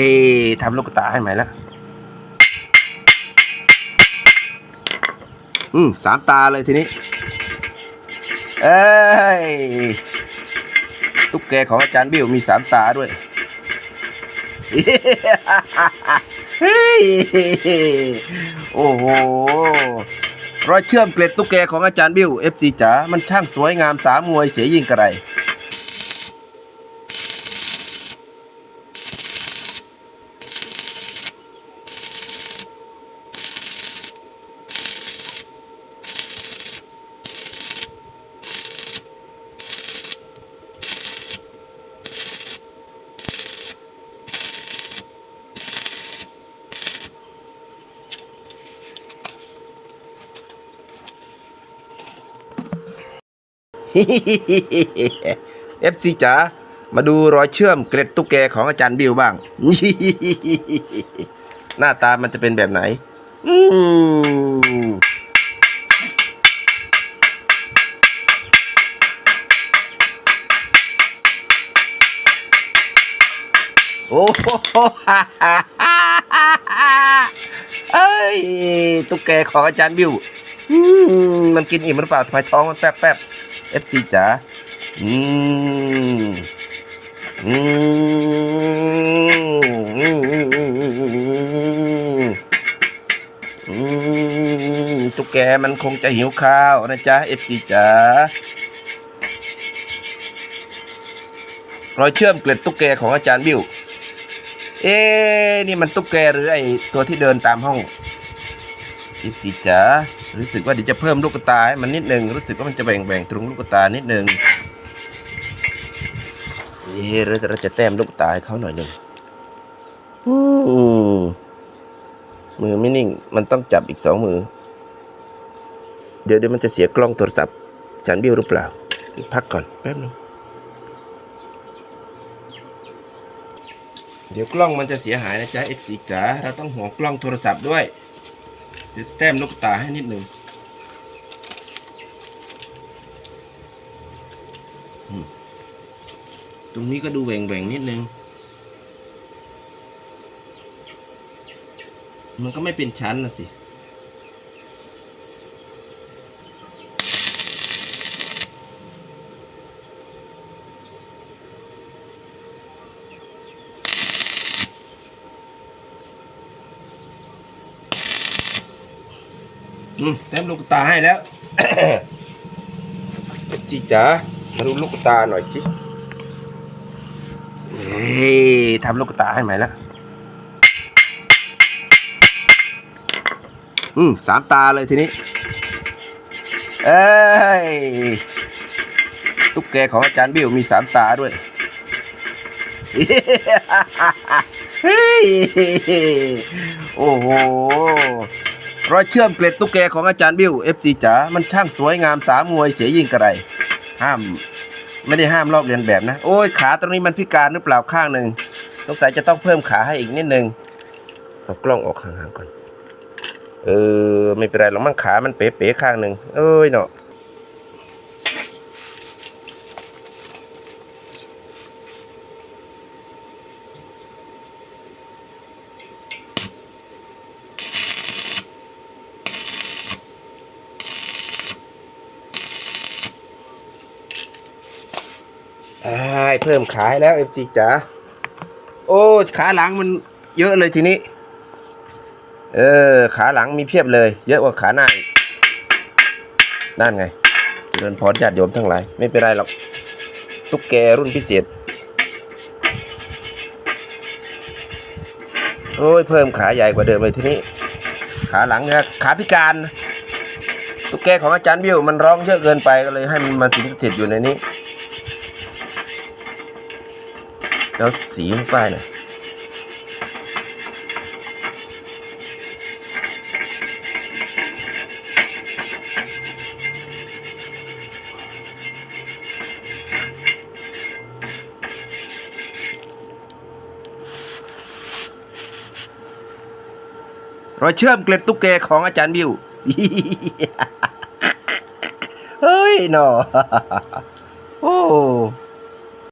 เอ้ทำลูกตาให้ใหม่แล้ว อืมสามตาเลยทีนี้ เอ้ยตุ๊กแกของอาจารย์บิวมีสามตาด้วยโอ้โหรอยเชื่อมเกล็ดตุ๊กแกของอาจารย์บิวเอฟซีจ๋ามันช่างสวยงามสามมวยเสียยิ่งกระไร เอฟซีจ๋ามาดูรอยเชื่อมเกล็ดตุ๊กแกของอาจารย์บิวบ้าง หน้าตามันจะเป็นแบบไหน อืมโอ้โหเอ้ย ตุ๊กแกของอาจารย์บิวมมันกินอิ่มหรือเปล่าทำไมท้องมันแป๊บแป๊บ เอฟซีจ๋าอืมอืมอืมอืมอืมอืมตุ๊กแกมันคงจะหิวข้าวนะจ๊ะเอฟซีจ๋ารอยเชื่อมเกล็ดตุ๊กแกของอาจารย์บิว เอ๊นี่มันตุ๊กแกหรือไอตัวที่เดินตามห้อง อีสีจ๋ารู้สึกว่าเดี๋ยวจะเพิ่มลูกตาให้มันนิดหนึ่งรู้สึกว่ามันจะแบ่งแบ่งตรงลูกตานิดหนึ่งเอ๊ะเราจะเราจะแต้มลูกตาให้เขาหน่อยหนึ่งอืมมือไม่นิ่ง มันต้องจับอีกสองมือ เดี๋ยวเดี๋ยวมันจะเสียกล้องโทรศัพท์ฉันบิ้วหรือเปล่า พักก่อนแป๊บนึงเดี๋ยวกล้องมันจะเสียหายนะจ๊ะเอฟซีจ๋าเราต้องห่วงกล้องโทรศัพท์ด้วย เดี๋ยวแต้มลูกตาให้นิดหนึ่งตรงนี้ก็ดูแหว่งแหว่งๆนิดนึง มันก็ไม่เป็นชั้นนะสิ อืมแต้มลูกตาให้แล้วจีจ๋ามาดูลูกตาหน่อยสิเฮ้ยทำลูกตาให้ใหม่แล้วอืมสามตาเลยทีนี้ เอ้ยตุ๊กแกของอาจารย์บิวมีสามตาด้วยเฮ้ยโอ้โห รอยเชื่อมเกล็ดตุ๊กแกของอาจารย์บิวเอฟซีจ๋ามันช่างสวยงามสามมวยเสียยิ่งกระไรห้าม ไม่ได้ห้ามลอกเลียนแบบนะ โอ้ยขาตรงนี้มันพิการหรือเปล่าข้างหนึ่งสงสัยจะต้องเพิ่มขาให้อีกนิดนึงเอากล้องออกห่างๆก่อน เออ ไม่เป็นไรหรอกมั่งขามันเป๋ๆข้างหนึ่งเอ้ยเนาะ เพิ่มขาให้แล้วเอฟซีจ๋าโอ้ขาหลังมันเยอะเลยทีนี้ เออ ขาหลังมีเพียบเลย เยอะกว่าขาหน้าอีกนั่นไงเดินพรญาติโยมทั้งหลาย ไม่เป็นไรหรอกตุ๊กแกรุ่นพิเศษ โอ้ยเพิ่มขาใหญ่กว่าเดิมเลยทีนี้ ขาหลังเนี่ยขาพิการ ตุ๊กแกของอาจารย์บิวมันร้องเยอะเกินไปก็เลยให้มันมาสิงสถิตอยู่ในนี้ แล้วสีมันป้ายหน่อยรอยเชื่อมเกล็ดตุ๊กแกของอาจารย์บิว เฮ้ยหนอโอ้